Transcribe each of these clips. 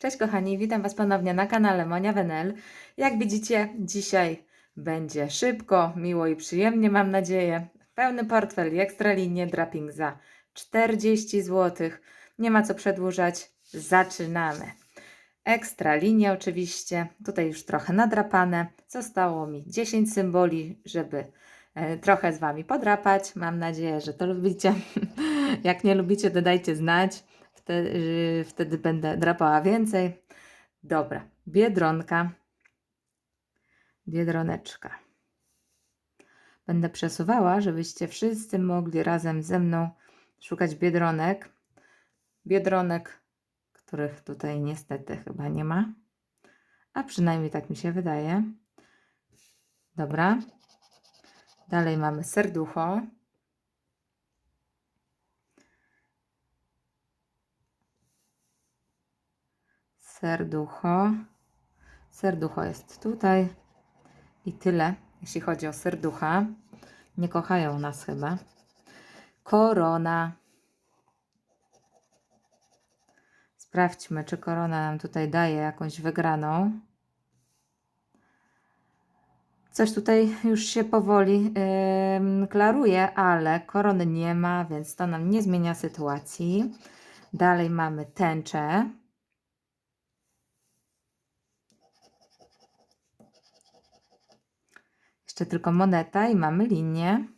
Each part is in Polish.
Cześć kochani, witam Was ponownie na kanale Monia Wenel. Jak widzicie, dzisiaj będzie szybko, miło i przyjemnie, mam nadzieję. Pełny portfel i ekstra linie draping za 40 zł. Nie ma co przedłużać, zaczynamy. Ekstra linie oczywiście, tutaj już trochę nadrapane. Zostało mi 10 symboli, żeby e, trochę z Wami podrapać. Mam nadzieję, że to lubicie. Jak nie lubicie, to dajcie znać. Wtedy, wtedy będę drapała więcej. Dobra, biedronka. Biedroneczka. Będę przesuwała, żebyście wszyscy mogli razem ze mną szukać biedronek. Biedronek, których tutaj niestety chyba nie ma. A przynajmniej tak mi się wydaje. Dobra. Dalej mamy serducho. Serducho. Serducho jest tutaj. I tyle, jeśli chodzi o serducha. Nie kochają nas chyba. Korona. Sprawdźmy, czy korona nam tutaj daje jakąś wygraną. Coś tutaj już się powoli ym, klaruje, ale korony nie ma, więc to nam nie zmienia sytuacji. Dalej mamy tęczę. Jeszcze tylko moneta i mamy linię.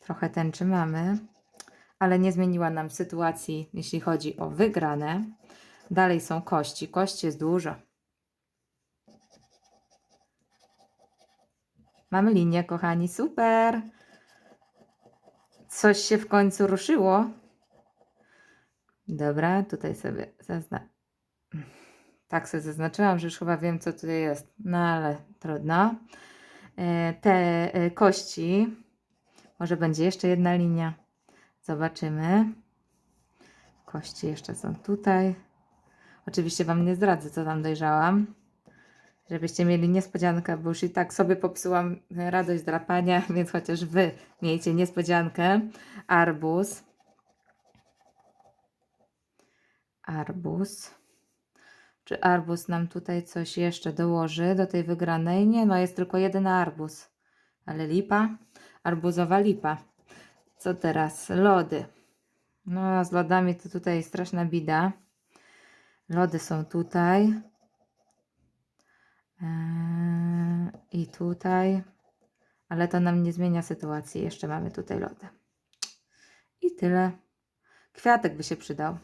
Trochę tęczy mamy, ale nie zmieniła nam sytuacji, jeśli chodzi o wygrane. Dalej są kości. Kości jest dużo. Mamy linię, kochani. Super. Coś się w końcu ruszyło. Dobra, tutaj sobie zaznaczę. Tak sobie zaznaczyłam, że już chyba wiem, co tutaj jest. No ale trudno. E, Te e, kości. Może będzie jeszcze jedna linia. Zobaczymy. Kości jeszcze są tutaj. Oczywiście Wam nie zdradzę, co tam dojrzałam. Żebyście mieli niespodziankę, bo już i tak sobie popsułam radość drapania, więc chociaż Wy miejcie niespodziankę. Arbuz. Arbuz. Czy arbuz nam tutaj coś jeszcze dołoży do tej wygranej? Nie, no jest tylko jeden arbuz. Ale lipa? Arbuzowa lipa. Co teraz? Lody. No, z lodami to tutaj straszna bida. Lody są tutaj. Eee, I tutaj. Ale to nam nie zmienia sytuacji. Jeszcze mamy tutaj lody. I tyle. Kwiatek by się przydał.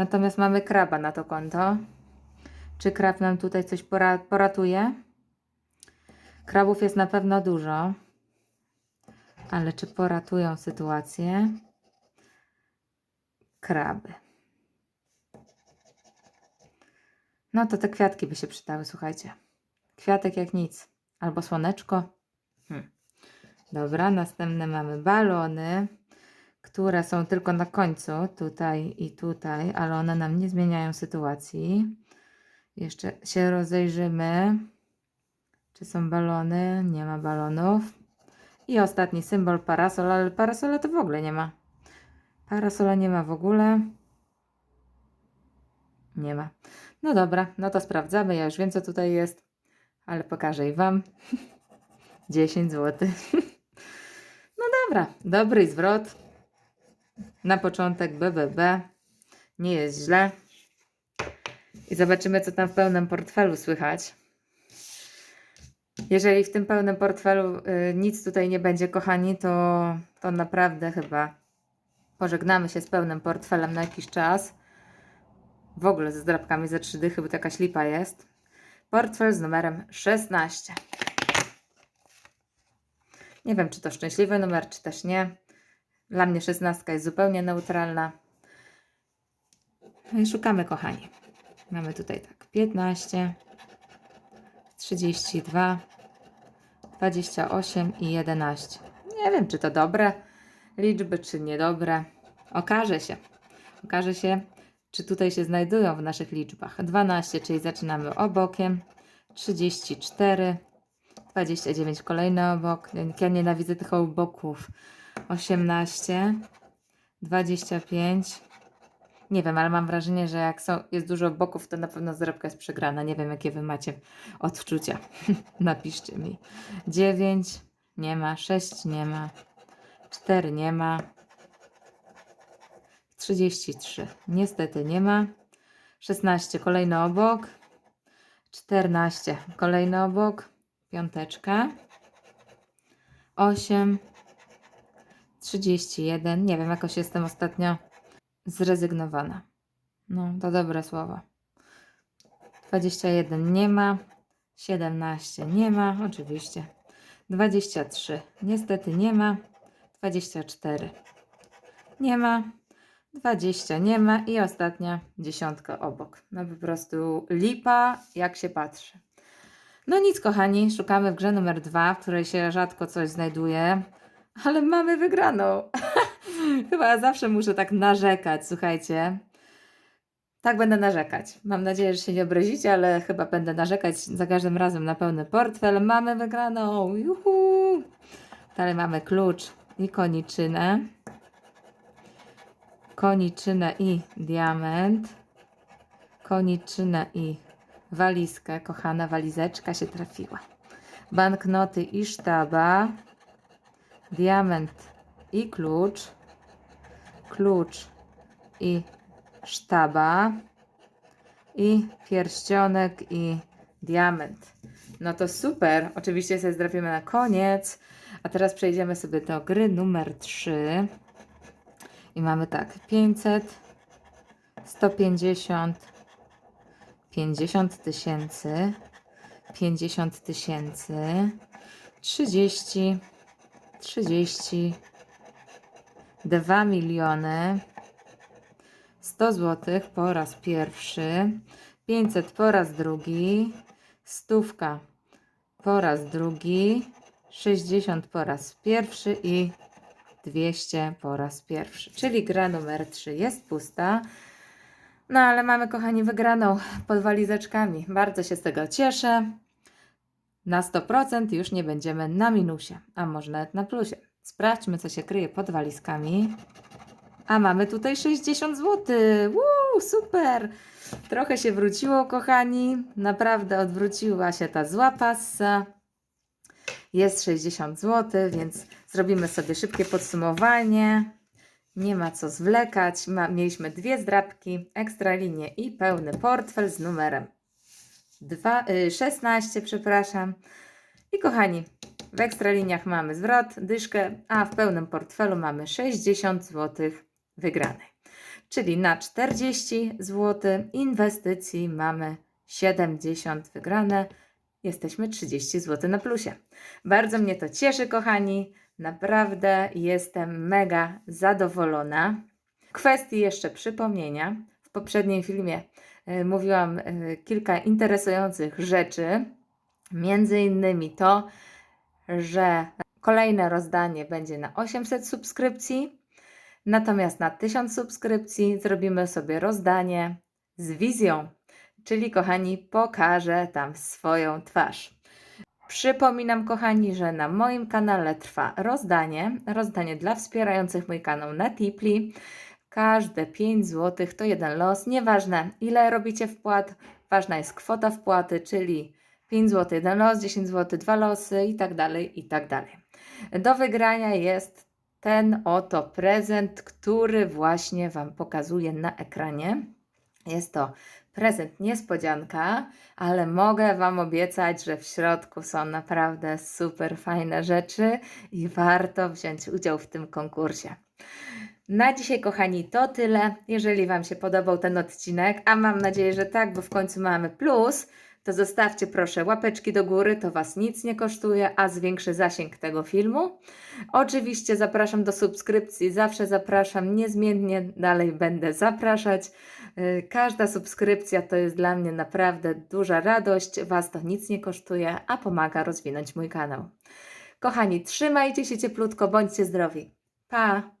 Natomiast mamy kraba na to konto. Czy krab nam tutaj coś pora poratuje? Krabów jest na pewno dużo. Ale czy poratują sytuację? Kraby. No to te kwiatki by się przydały, słuchajcie. Kwiatek jak nic. Albo słoneczko. Hmm. Dobra, następne mamy balony które są tylko na końcu, tutaj i tutaj, ale one nam nie zmieniają sytuacji. Jeszcze się rozejrzymy, czy są balony. Nie ma balonów. I ostatni symbol parasol, ale parasola to w ogóle nie ma. Parasola nie ma w ogóle. Nie ma. No dobra, no to sprawdzamy. Ja już wiem, co tutaj jest, ale pokażę i Wam. 10 zł. No dobra, dobry zwrot. Na początek BBB. Nie jest źle. I zobaczymy, co tam w pełnym portfelu słychać. Jeżeli w tym pełnym portfelu y, nic tutaj nie będzie, kochani, to, to naprawdę chyba pożegnamy się z pełnym portfelem na jakiś czas. W ogóle ze zdrabkami ze 3 dychy, bo to jakaś lipa jest. Portfel z numerem 16. Nie wiem, czy to szczęśliwy numer, czy też nie. Dla mnie szesnastka jest zupełnie neutralna. No i szukamy, kochani. Mamy tutaj tak 15, 32, 28 i 11. Nie wiem, czy to dobre liczby, czy niedobre. Okaże się. Okaże się, czy tutaj się znajdują w naszych liczbach. 12, czyli zaczynamy obokiem. 34, 29 kolejny obok. Ja nienawidzę tych oboków. 18, 25. Nie wiem, ale mam wrażenie, że jak są, jest dużo boków, to na pewno zrobka jest przegrana. Nie wiem, jakie wy macie odczucia. Napiszcie mi. 9 nie ma, 6 nie ma, 4 nie ma, 33 niestety nie ma, 16 kolejny obok, 14 kolejny obok, piąteczka, 8, 31. Nie wiem, jakoś jestem ostatnio zrezygnowana. No, to dobre słowo. 21 nie ma. 17 nie ma, oczywiście. 23 niestety nie ma. 24 nie ma. 20 nie ma i ostatnia dziesiątka obok. No po prostu lipa, jak się patrzy. No nic, kochani, szukamy w grze numer dwa, w której się rzadko coś znajduje, ale mamy wygraną. Chyba ja zawsze muszę tak narzekać, słuchajcie. Tak będę narzekać. Mam nadzieję, że się nie obrazicie, ale chyba będę narzekać za każdym razem na pełny portfel. Mamy wygraną! Juhu! Dalej mamy klucz i koniczynę. Koniczynę i diament. Koniczynę i walizkę. Kochana walizeczka się trafiła. Banknoty i sztaba. Diament i klucz. Klucz i sztaba. I pierścionek i diament. No to super. Oczywiście sobie zrobimy na koniec. A teraz przejdziemy sobie do gry numer 3. I mamy tak, 500, 150, 50 tysięcy, 50 tysięcy, 30, 30, 2 miliony, 100 zł po raz pierwszy, 500 po raz drugi, stówka po raz drugi, 60 po raz pierwszy i 200 po raz pierwszy. Czyli gra numer 3 jest pusta. No ale mamy, kochani, wygraną pod walizeczkami. Bardzo się z tego cieszę. Na 100% już nie będziemy na minusie, a może nawet na plusie. Sprawdźmy, co się kryje pod walizkami. A mamy tutaj 60 zł. Woo, super! Trochę się wróciło, kochani. Naprawdę odwróciła się ta zła passa. Jest 60 zł, więc zrobimy sobie szybkie podsumowanie. Nie ma co zwlekać. Ma, mieliśmy dwie zdrabki, ekstralinię i pełny portfel z numerem dwa, y, 16, przepraszam. I kochani, w ekstraliniach mamy zwrot, dyszkę, a w pełnym portfelu mamy 60 zł wygranej. Czyli na 40 zł inwestycji mamy 70 wygrane. Jesteśmy 30 zł na plusie. Bardzo mnie to cieszy, kochani. Naprawdę jestem mega zadowolona. Kwestii jeszcze przypomnienia, w poprzednim filmie y, mówiłam y, kilka interesujących rzeczy. Między innymi to, że kolejne rozdanie będzie na 800 subskrypcji, natomiast na 1000 subskrypcji zrobimy sobie rozdanie z wizją, czyli kochani, pokażę tam swoją twarz. Przypominam, kochani, że na moim kanale trwa rozdanie. Rozdanie dla wspierających mój kanał na Tipli. Każde 5 zł to jeden los. Nieważne ile robicie wpłat, ważna jest kwota wpłaty, czyli 5 zł jeden los, 10 zł dwa losy i tak dalej, i tak dalej. Do wygrania jest ten oto prezent, który właśnie Wam pokazuję na ekranie. Jest to prezent niespodzianka, ale mogę Wam obiecać, że w środku są naprawdę super fajne rzeczy i warto wziąć udział w tym konkursie. Na dzisiaj, kochani, to tyle. Jeżeli Wam się podobał ten odcinek, a mam nadzieję, że tak, bo w końcu mamy plus, to zostawcie proszę łapeczki do góry, to Was nic nie kosztuje, a zwiększy zasięg tego filmu. Oczywiście zapraszam do subskrypcji, zawsze zapraszam, niezmiennie dalej będę zapraszać. Yy, Każda subskrypcja to jest dla mnie naprawdę duża radość, Was to nic nie kosztuje, a pomaga rozwinąć mój kanał. Kochani, trzymajcie się cieplutko, bądźcie zdrowi. Pa!